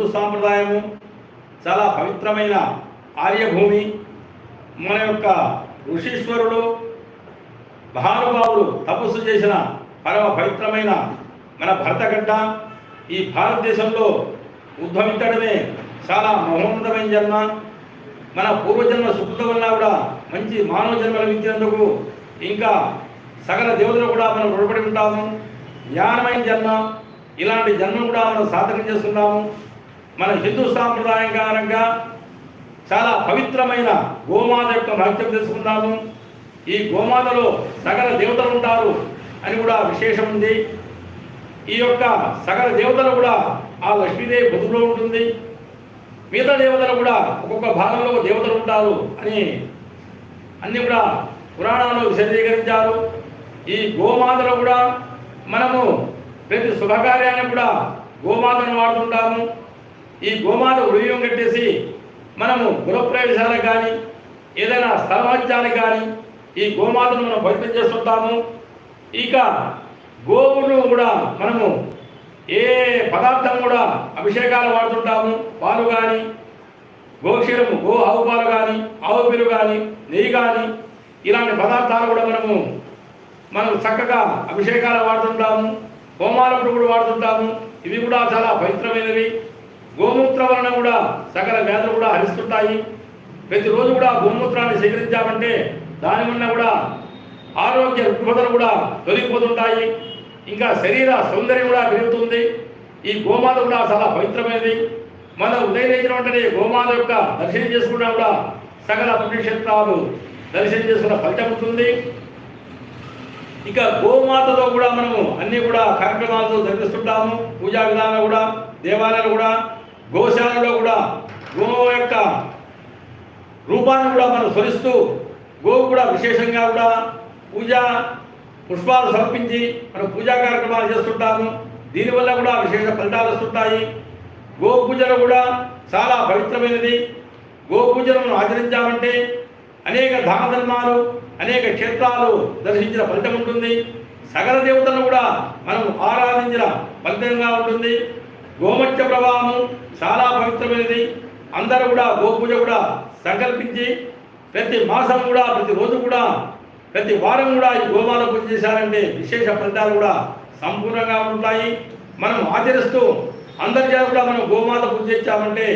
హిందూ సాంప్రదాయము చాలా పవిత్రమైన ఆర్యభూమి. మన యొక్క ఋషీశ్వరుడు మహానుభావులు తపస్సు చేసిన పరమ పవిత్రమైన మన భరతగడ్డ ఈ భారతదేశంలో ఉద్భవించడమే చాలా మహోన్నతమైన జన్మ. మన పూర్వజన్మ సుకృతం వల్ల కూడా మంచి మానవ జన్మ లభించినందుకు ఇంకా సకల దేవతలు కూడా మనం రుణపడి ఉంటాము. జ్ఞానమైన జన్మ. ఇలాంటి జన్మ కూడా మనం సాధన చేస్తున్నాము. మన హిందూ సాంప్రదాయం కారణంగా చాలా పవిత్రమైన గోమాత యొక్క మహత్యం తెలుసుకుంటాము ఈ గోమాతలో సకల దేవతలు ఉంటారు అని కూడా విశేషం ఉంది. ఈ యొక్క సకల దేవతలు కూడా ఆ లక్ష్మీదేవి బతుకులో ఉంటుంది. మిగతా దేవతలు కూడా ఒక్కొక్క భాగంలో దేవతలు ఉంటారు అని అన్నీ కూడా పురాణాలు విశదీకరించారు. ఈ గోమాతలో కూడా మనము ప్రతి శుభకార్యాన్ని కూడా గోమాతను వాడుతుంటాము. ఈ గోమాత ఉదయం కట్టేసి మనము గృహప్రవేశాలకు కానీ ఏదైనా స్థలవాద్యాలకు కానీ ఈ గోమాతను మనం పవిత్రం చేస్తుంటాము. ఇక గోవును కూడా మనము ఏ పదార్థం కూడా అభిషేకాలు వాడుతుంటాము. పాలు కానీ గోక్షీరము గో ఆవు పాలు కానీ ఆవు పెరుగు కానీ నెయ్యి కానీ ఇలాంటి పదార్థాలు కూడా మనము మనం చక్కగా అభిషేకాలు వాడుతుంటాము. హోమాలప్పుడు కూడా వాడుతుంటాము. ఇవి కూడా చాలా పవిత్రమైనవి. గోమూత్ర వలన కూడా సకల వ్యాధులు కూడా హరిస్తుంటాయి. ప్రతిరోజు కూడా గోమూత్రాన్ని సేకరించామంటే దాని వలన కూడా ఆరోగ్య రుగ్మతలు కూడా తొలగిపోతుంటాయి. ఇంకా శరీర సౌందర్యం కూడా పెరుగుతుంది. ఈ గోమాత కూడా చాలా పవిత్రమైనది. మనం ఉదయం లేచిన వెంటనే గోమాత యొక్క దర్శనం చేసుకున్నా కూడా సకల పుణ్యక్షేత్రాలు దర్శనం చేసుకున్న ఫలితం ఉంటుంది. ఇక గోమాతతో కూడా మనము అన్ని కూడా కార్యక్రమాలతో జరిపిస్తుంటాము. పూజా విధానాలు కూడా దేవాలయాలు కూడా గోశాలలో కూడా గో యొక్క రూపాన్ని కూడా మనం స్మరిస్తూ గోవు కూడా విశేషంగా కూడా పూజ పుష్పాలు సమర్పించి మనం పూజా కార్యక్రమాలు చేస్తుంటాము. దీనివల్ల కూడా విశేష ఫలితాలు వస్తుంటాయి. గో పూజలు కూడా చాలా పవిత్రమైనది. గోపూజను మనం ఆచరించామంటే అనేక దాన ధర్మాలు అనేక క్షేత్రాలు దర్శించిన ఫలితం ఉంటుంది. సకల దేవతలను కూడా మనం ఆరాధించిన ఫలితంగా ఉంటుంది. గోమత్య ప్రభావము చాలా పవిత్రమైనది. అందరూ కూడా గోపూజ కూడా సంకల్పించి ప్రతి మాసం కూడా ప్రతి రోజు కూడా ప్రతి వారం కూడా ఈ గోమాల పూజ చేశారంటే విశేష ఫలితాలు కూడా సంపూర్ణంగా ఉంటాయి. మనం ఆచరిస్తూ అందరి కూడా మనం గోమాత పూజ చేశామంటే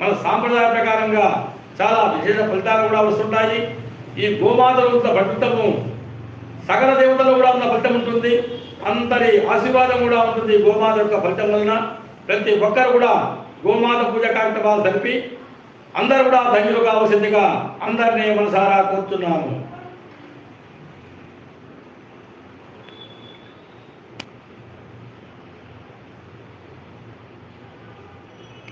మన సాంప్రదాయ ప్రకారంగా చాలా విశేష ఫలితాలు కూడా వస్తుంటాయి. ఈ గోమాతలు ఉన్న ఫలితము సకల దేవతలు కూడా ఉన్న ఫలితం ఉంటుంది. అందరి ఆశీర్వాదం కూడా ఉంటుంది గోమాత యొక్క ఫలితం వలన. ప్రతి ఒక్కరు కూడా గోమాత పూజ కార్యక్రమాలు జరిపి అందరూ కూడా ధన్యులు కావాల్సిందిగా అందరినీ మనసారా కోరుతున్నాము.